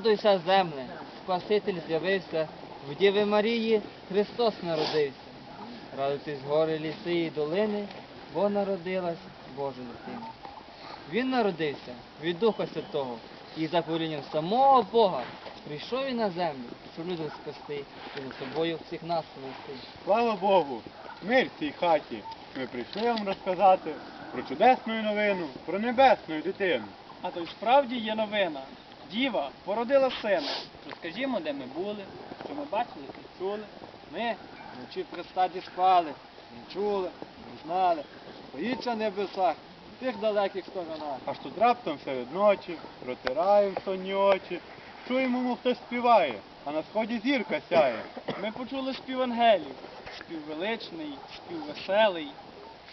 Радуйся, земле, Спаситель з'явився, в Діви Марії Христос народився. Радуйтесь гори, ліси і долини, бо народилась Божа дитина. Він народився від Духа Святого і за повелінням самого Бога прийшов він на землю, щоб людям спасти і за собою всіх нас вести. Слава Богу! Мир в цій хаті. Ми прийшли вам розказати про чудесну новину, про небесну дитину. А то й справді є новина. Діва породила сина. Розкажімо, де ми були, що ми бачили і чули. Ми вночі в Христаді спали, не чули, не знали. Стоїть на небесах, в тих далеких сторонах. Аж тут раптом серед ночі, протираємо сонні очі, чуємо, мов хтось співає, а на сході зірка сяє. Ми почули спів ангелів, спів величний, спів веселий,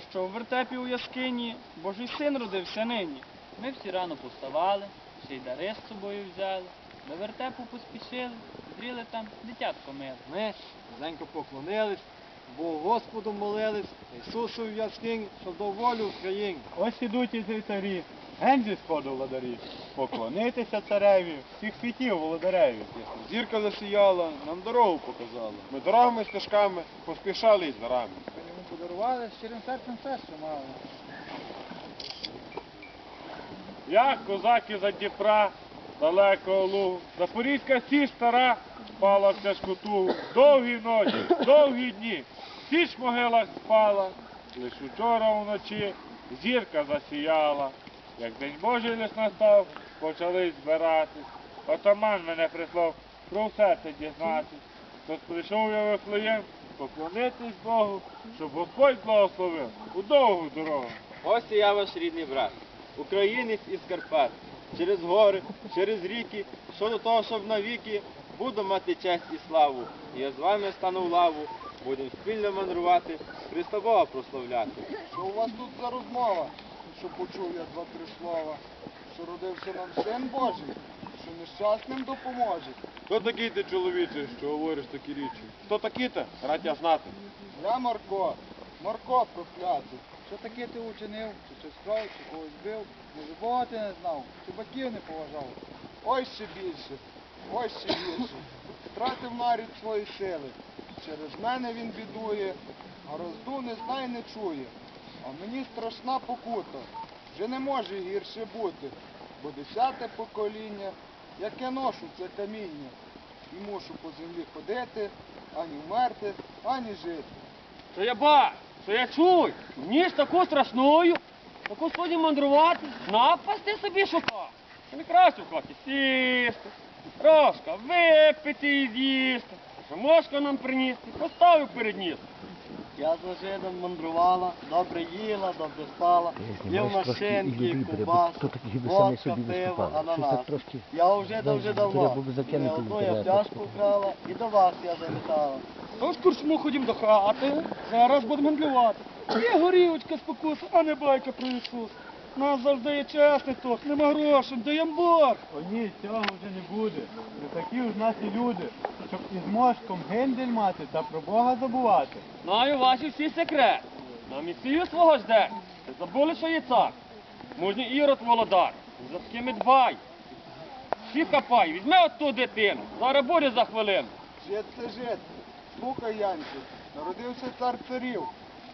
що в вертепі у яскині Божий син родився нині. Ми всі рано поставали, ще й дари з собою взяли. До вертепу поспішили, зріли там дитятко миле. Ми низенько поклонились, Богу Господу молились, Ісусу в яскинь, щоб дав волю Україні. Ось ідуть і царі, ген зі сходу владарі, поклонитися цареві, всіх світів володареві. Зірка засіяла, нам дорогу показала. Ми дорогами стежками поспішали із дарами. Йому подарували щирим серцем все, що мали. Як козаки за Дніпра, далекого лугу, Запорізька січ стара, спала в тяжку тугу. Довгі ночі, довгі дні, січ в могилах спала, лиш учора вночі зірка засіяла. Як день Божий лиш настав, почали збиратись. Отаман мене прислав про все це дізнатись. Тож прийшов я Вифлеєм поклонитись Богу, щоб Господь благословив у довгу дорогу. Ось і я ваш рідний брат, українець із Карпат. Через гори, через ріки, що до того, щоб навіки буду мати честь і славу. І я з вами стану в лаву, будемо спільно мандрувати, Христа Бога прославляти. Що у вас тут за розмова? Що почув я два-три слова? Що родився нам син Божий, що нещасним допоможе. Хто такий ти чоловіче, що говориш такі річі? Хто такий ти? Рад я знати. Я Марко, Марко проклятий. Що таке ти учинив? Чи щось крав, чи когось бив? Може Бога ти не знав, чи батьків не поважав? Ой ще більше, ой ще більше. Втратив нарід свої сили. Через мене він бідує, а розду не знає, не чує. А мені страшна покута. Вже не може гірше бути, бо десяте покоління, як я ношу це каміння, і мушу по землі ходити, ані вмерти, ані жити. То я бачу, то я чую, ніж таку страшною, таку сході мандрувати, напасти собі шукав. Це не краще в хаті сісти, трошка випити і з'їсти, що мошка нам приністи, поставив перед ніс. Я за жидом мандрувала, добре їла, добре спала, їв машинки, кубас, водка, пиво, ананас. Я вже дуже давно, не одну я пляшку вкрала і до вас я завітала. Тож курсмо ходім до хати, зараз будемо мандрувати. Є горілочка спокуса, а не байка про Ісус. Нас завжди є чесний ток, нема грошей, даєм борг. О ні, цього вже не буде. Не такі ж нас і люди, щоб із мошком гендель мати та про Бога забувати. Знаю ваші всі секрети. На місію свого жде. Ви забули, що є цар. Мужній ірод володар. За такими дбай. Всі хапай, візьми от дитину. Зараз буде за хвилину. Жит це Слухай, Янчик, народився цар царів,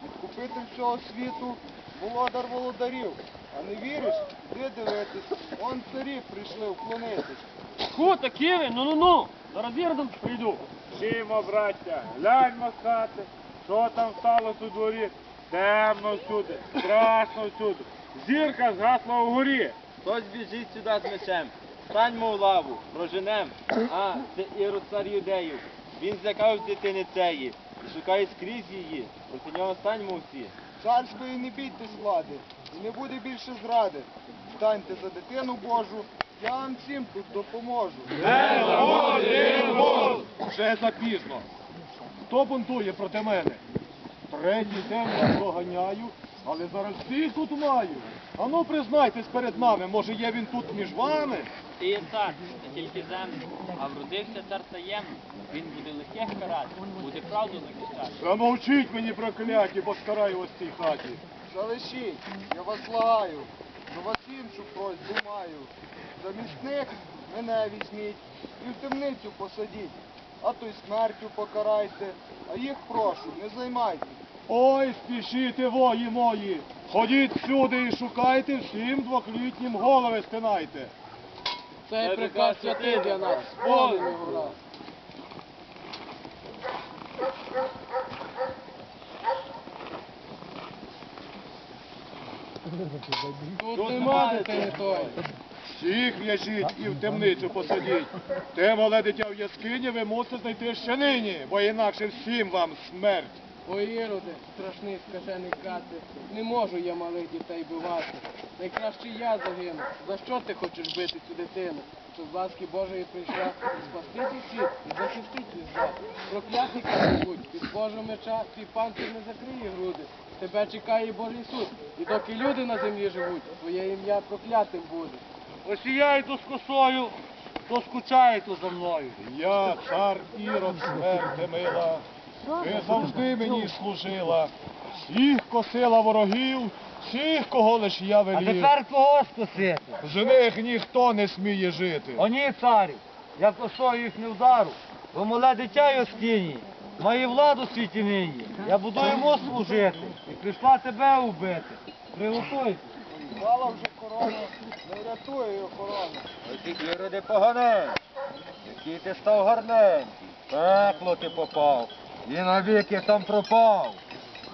відкупитель всього світу, володар володарів. А не віриш? Іди дивитись, он царі прийшли вклонитись. Ху, такі ви, ну-ну-ну. Зараз іродом прийду. Шімо, браття, гляньмо з хати, що там сталося у дворі. Темно всюди, страшно всюди. Зірка згасла вгорі. Хтось біжить сюди з мечем, станьмо в лаву, проженем. А, це Ірод цар юдеїв. Він злякав дитини цієї і шукає скрізь її. Проти нього станьмо всі. Царської не бійтесь влади, і не буде більше зради. Станьте за дитину Божу, я вам всім тут допоможу. Вже запізно. Хто бунтує проти мене? Третій день я проганяю, але зараз всіх тут маю. Ану, признайтесь перед нами, може є він тут між вами? Ти є цар, не тільки земний, а вродився цар таємний. Він буде лихих карати, буде правду захищати. Замовчіть мені прокляті, бо скараю вас в цій хаті. Залишіть, я вас благаю. До вас іншу просьбу маю. Замість них мене візьміть і в темницю посадіть, а то й смертю покарайте, а їх прошу, не займайте. Ой, спішіте, вої мої! Ходіть сюди і шукайте, всім двохлітнім голови стинайте. Цей приказ святий для нас, сповнений ура. Тут нема дитини той. Всіх в'яжіть і в темницю посадіть. Те мале дитя в яскині ви мусите знайти ще нині, бо інакше всім вам смерть. Ой, Іроде, страшний скажений кати, не можу я малих дітей бивати. Найкраще я загину. За що ти хочеш бити цю дитину? Що з ласки Божої прийшла спасти цей світ і захистити від зла. Проклятника будь, від Божого меча твій панцир не закриє груди. Тебе чекає Божий суд. І доки люди на землі живуть, твоє ім'я проклятим буде. Ось і я йду з косою, то скучаєте за мною. Я, цар Ірод, смерти мила, ти завжди мені служила, всіх косила ворогів, всіх, кого лиш я А велів. тепер кого скосити? З них ніхто не сміє жити. О ні, царю, я косою їх не вдару, бо мале дитя Йоскині має владу в світі нині. Я буду йому служити і прийшла тебе убити. Приготуйся. Мала вже корона, не врятує її охорона. Ой, ти іроди поганенький, який ти став гарненький, пекло ти попав, і навіки там пропав.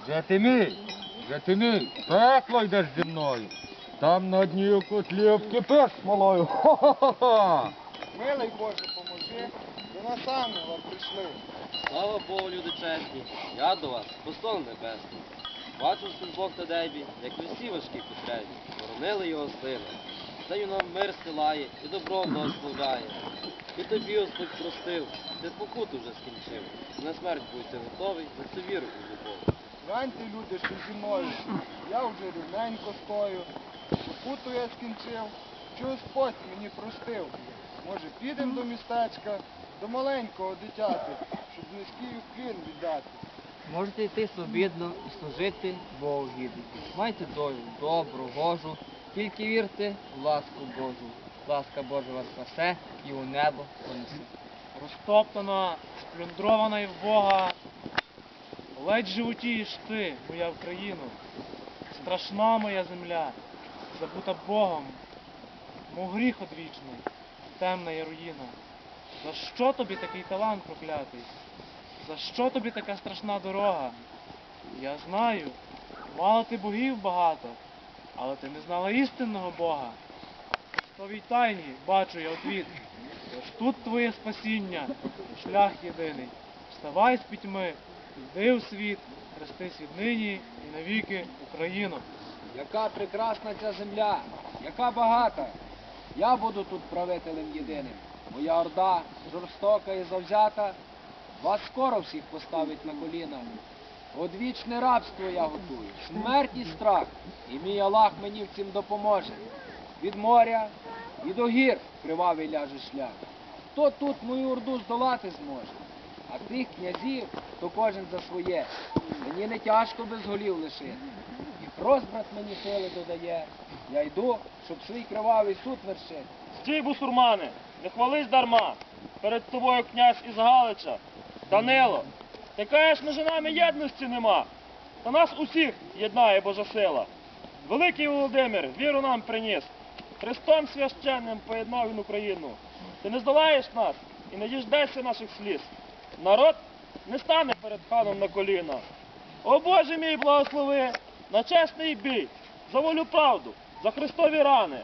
Вже ти мій, вже ти мій, пекло йдеш зі мною. Там на дні у котлі обкипиш смолою. Хо-хо-хо! Милий Боже, поможи, до нас ангела прийшли. Слава Богу, люди чесні, я до вас, послон небесний. Бачу син Бог та дебі, як ви всі важкі потребі, боронили його сина. Даю нам мир силає і добром благословляє. І тобі Господь простив, ти покуту вже скінчив. На смерть будьте готовий, за цю віру і любов. Гляньте, люди, що зі мною. Я вже рівненько стою, покуту я скінчив, що Господь мені простив. Може, підемо до містечка, до маленького дитяти, щоб низький уклін віддати. Можете йти свобідно і служити Богу гідно. Майте долю, добру, гожу, тільки вірте в ласку Божу. Ласка Божа вас спасе і у небо понесе. Розтоптана, сплюндрована і в Бога. Ледь животієш ти, моя Україно, страшна моя земля, забута Богом, мов гріх одвічний, темна є руїна. За що тобі такий талант проклятий? За що тобі така страшна дорога? Я знаю, мало ти богів багато, але ти не знала істинного Бога. В тайні бачу я отвіт. Тож тут твоє спасіння, шлях єдиний. Вставай з пітьми, йди у світ, хрестись віднині і навіки Україну. Яка прекрасна ця земля, яка багата. Я буду тут правителем єдиним. Моя орда жорстока і завзята, вас скоро всіх поставить на коліна. Одвічне рабство я готую, смерть і страх, і мій Аллах мені в цім допоможе. Від моря і до гір кривавий ляже шлях. Хто тут мою орду здолати зможе? А тих князів, то кожен за своє. Мені не тяжко без голів лишити. І розбрат мені сили додає. Я йду, щоб свій кривавий суд вершити. Стій, бусурмане, не хвались дарма. Перед тобою князь із Галича, Данило. Ти кажеш, між нами єдності нема. Та нас усіх єднає Божа сила. Великий Володимир віру нам приніс. Христом священним поєднав він Україну. Ти не здолаєш нас і не діждешся наших сліз. Народ не стане перед ханом на коліна. О Боже мій благослови на чесний бій, за волю правду, за Христові рани.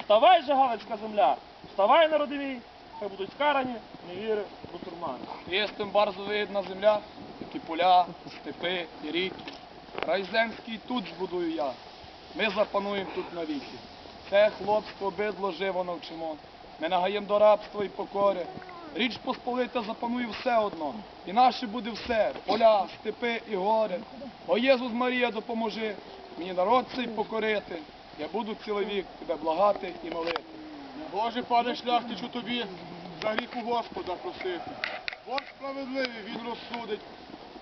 Вставай же, Галицька земля, вставай, народи мій, хай будуть скарані невіри бусурмани. Єстим барзо видна земля, які поля, степи і ріки. Рай земський тут збудую я. Ми запануємо тут навіки. Це хлопство бидло живо навчимо. Ми нагаєм до рабства і покори. Річ Посполита запанує все одно. І наше буде все поля, степи і гори. О Єзус Марія, допоможи мені народ цей покорити. Я буду цілий вік тебе благати і молити. Боже, пане шляхтичу тобі за гріх Господа просити. Бог справедливий, він розсудить.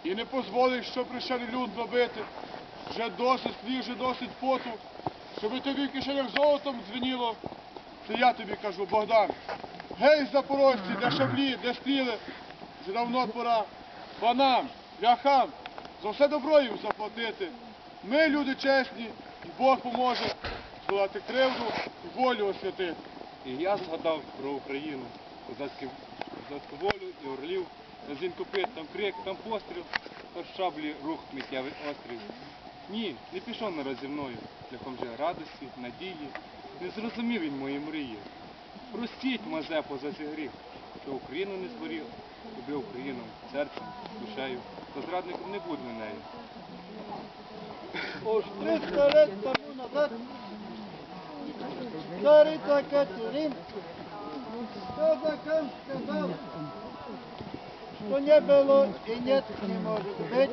І не дозволить, що прищаний люд зробити. Вже досить слів, досить поту. Щоб тобі в кишенях золотом дзвеніло. Це я тобі кажу, Богдан. Гей, запорожці, де шаблі, де стріли, вже давно пора панам, ляхам за все добро їм заплатити. Ми люди чесні, і Бог поможе здолати кривду і волю освятити. І я згадав про Україну, козацьку, волю і орлів. На зін копит, там крик, там постріл, та в шаблі рух миттєвий острів. Ні, не пішов нараз зі мною, шляхом же радості, надії. Не зрозумів він мої мрії. Простіть, Мазепо, за цей гріх, що Україну не зборів, любив Україну серцем, душею, то зрадником не буде на неї. Уж 300 лет тому назад царица Катерина казакам сказала, что не было и нет, не может быть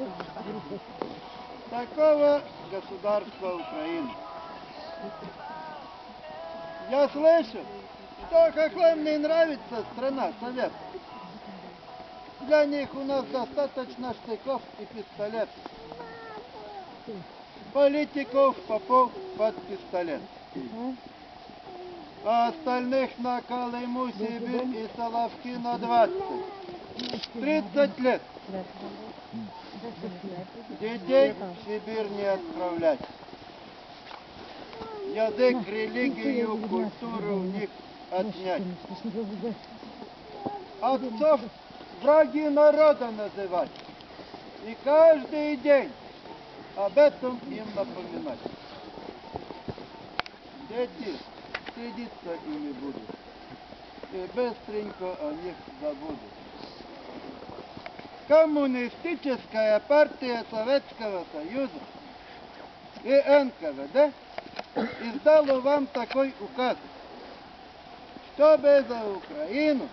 такого государства Украины. Я слышу, что хохлам не нравится страна, совет. Для них у нас достаточно штыков и пистолетов политиков попов под пистолет. А остальных на Колыму, Сибирь и Соловки на 20. 30 лет. Детей в Сибирь не отправлять. Язык, религию, культуру у них отнять. Отцов враги народа называть. И каждый день об этом им напоминать. Дети стыдиться ими будут, и быстренько о них забудут. Коммунистическая партия Советского Союза и НКВД издала вам такой указ, чтобы за Украину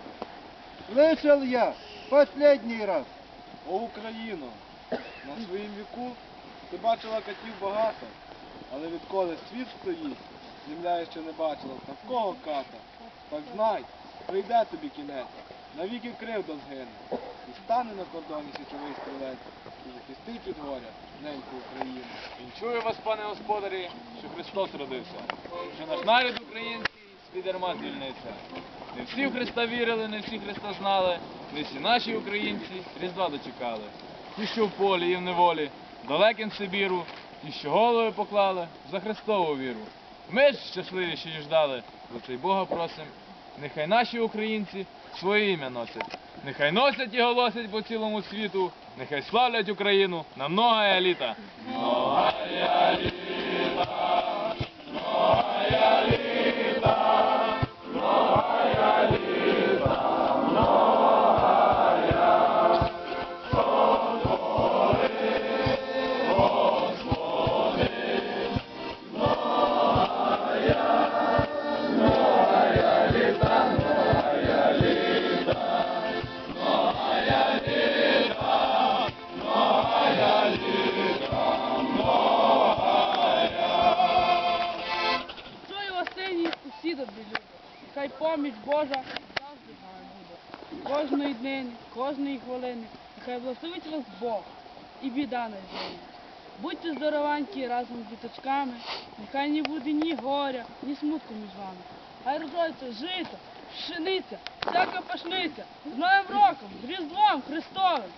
слышал я последний раз. О, Україно, на своїм віку ти бачила катів багато, але відколи світ стоїть, земля ще не бачила такого ката. Так знай, прийде тобі кінець, навіки кривда згине, і стане на кордоні січовий стрілець, і захистить від горя неньку Україну. Вінчую вас, пане господарі, що Христос родився, що наш народ український з-під ярма звільниться. Не всі в Христа вірили, не всі Христа знали, не всі наші українці Різдва дочекали. Ті, що в полі і в неволі, далеким Сибіру, ті, що голови поклали за Христову віру. Ми ж щасливі, що її ждали, за цей Бога просим. Нехай наші українці своє ім'я носять. Нехай носять і голосять по цілому світу, нехай славлять Україну. На многая літа. Божа. Кожної днини, кожної хвилини. Нехай благословить вас Бог і біда не зміни. Будьте здорованькі разом з діточками, нехай не буде ні горя, ні смутку між вами. Хай родиться жито, пшениця, всяка пашниця, з Новим роком, з Різдвом Христовим.